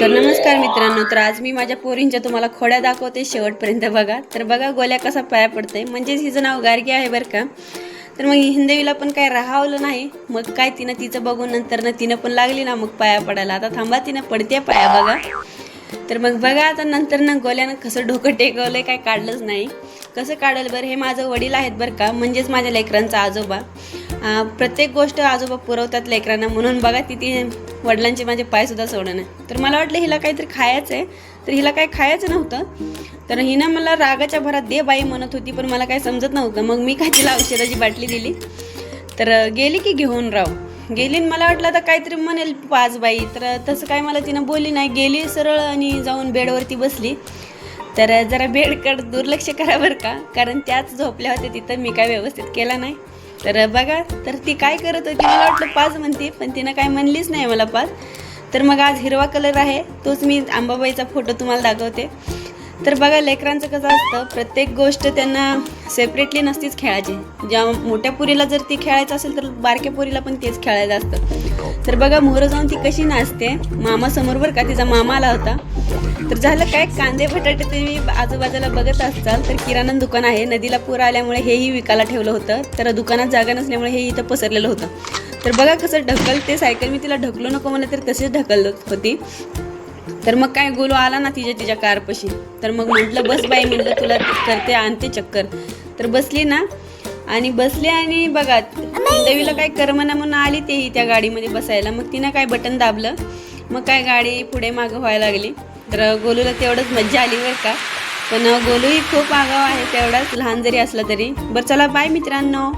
तर नमस्कार मित्रांनो तर आज मी माझ्या पोरींच्या तुम्हाला खोड्या दाखवते शेवटपर्यंत बघा. तर बघा गोल्या कसा पाया पडतंय. म्हणजेच हिचं नाव गार्गी आहे बरं का. तर मग हिंदवीला पण काय राहावलं नाही. मग काय तिनं तिचं बघून नंतर ना तिनं पण लागली ना मग पाया पडायला. आता थांबा तिनं पडते पाया बघा. तर मग बघा आता नंतर ना गोल्यानं कसं डोकं टेकवलंय काय काढलंच नाही. कसं काढलं बरं हे माझं वडील आहेत बरं का. म्हणजेच माझ्या लेकरांचा आजोबा. प्रत्येक गोष्ट आजोबा पुरवतात लेकरांना म्हणून बघा तिथे वडिलांचे माझे पायसुद्धा सोडं नाही तर मला वाटलं हिला काहीतरी खायचं आहे. तर हिला काही खायचं नव्हतं. तर हिनं मला रागाच्या भरात दे बाई म्हणत होती पण मला काही समजत नव्हतं. मग मी काय तिला औषधाची बाटली दिली. तर गेली की घेऊन राव. गेली आणि मला वाटलं आता काहीतरी म्हणेल पाच बाई. तर तसं काय मला तिनं बोलली नाही. गेली सरळ आणि जाऊन बेडवरती बसली. तर जरा बेडकडे दुर्लक्ष करा बरं का. कारण त्याच झोपल्या होत्या तिथं. मी काय व्यवस्थित केला नाही. तर बघा तर ती काय करत होती मला वाटलं पाच म्हणते पण तिनं काय म्हणलीच नाही मला पाच. तर मग आज हिरवा कलर आहे तोच मी आंबाबाईचा फोटो तुम्हाला दाखवते. तर बघा लेकरांचं कसं असतं प्रत्येक गोष्ट त्यांना सेपरेटली नसतीच खेळायची. ज्या मोठ्या पुरीला जर ती खेळायचं असेल तर बारक्या पुरीला पण तेच खेळायचं असतं. तर बघा मोहरं जाऊन ती कशी नाचते मामा समोर बरं का तिचा मामा आला होता. तर झालं काय कांदे बटाटे तुम्ही आजूबाजूला बघत असाल तर किराणा दुकान आहे. नदीला पूर आल्यामुळे हेही विकायला ठेवलं होतं. तर दुकानात जागा नसल्यामुळे हे इथं पसरलेलं होतं. तर बघा कसं ढकलते सायकल मी तिला ढकलू नको म्हणलं तर तशीच ढकलत होती. तर मग काय गोलू आला ना तिच्या तिच्या कारपाशी. तर मग म्हटलं बस बाई म्हटलं तुला करते आणते चक्कर. तर बसली ना. आणि बसली आणि बघा देवीला काय करमना म्हणून आली तेही त्या गाडीमध्ये बसायला. मग तिनं काय बटन दाबलं. मग काय गाडी पुढे मागं व्हायला लागली. तर गोलूला तेवढंच मज्जा आली बरं का. पण गोलूही खूप आगाव आहे तेवढाच लहान जरी असला तरी. बरं चला बाय मित्रांनो.